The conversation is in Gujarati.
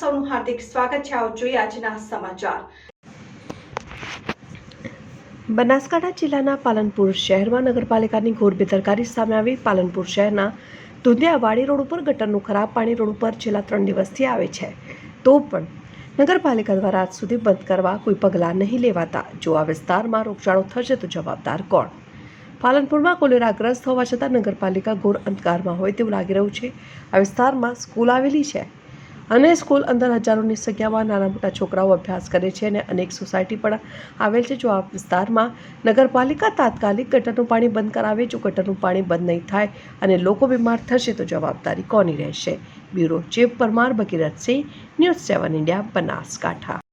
સૌનું હાર્દિક સ્વાગત છે. આવો જોઈએ આજના સમાચાર. બનાસકાંઠા જિલ્લાના પાલનપુર શહેરમાં નગરપાલિકાની ઘોર બેદરકારી સામે આવી પાલનપુર શહેરના દુધિયાવાડી રોડ ઉપર ગટરનું ખરાબ પાણી રોડ ઉપર છેલ્લા ત્રણ દિવસથી આવે છે. તો પણ નગરપાલિકા દ્વારા આજ સુધી બંધ કરવા કોઈ પગલાં નહીં લેવાતા. જો આ વિસ્તારમાં રોગચાળો થશે તો જવાબદાર કોણ? પાલનપુરમાં કોલેરાગ્રસ્ત હોવા છતાં નગરપાલિકા ઘોર અંધકારમાં હોય તેવું લાગી રહ્યું છે. આ વિસ્તારમાં સ્કૂલ આવેલી છે અને સ્કૂલ અંદર હજારોની સંખ્યામાં નાના મોટા છોકરાઓ અભ્યાસ કરે છે અને અનેક સોસાયટી પણ આવેલ છે. જો આ વિસ્તારમાં નગરપાલિકા તાત્કાલિક ગટરનું પાણી બંધ કરાવે, જો ગટરનું પાણી બંધ નહીં થાય અને લોકો બીમાર થશે, તો જવાબદારી કોની રહેશે? Bureau chief Parmar, Bhagirathsinh, news seven India, Banaskantha.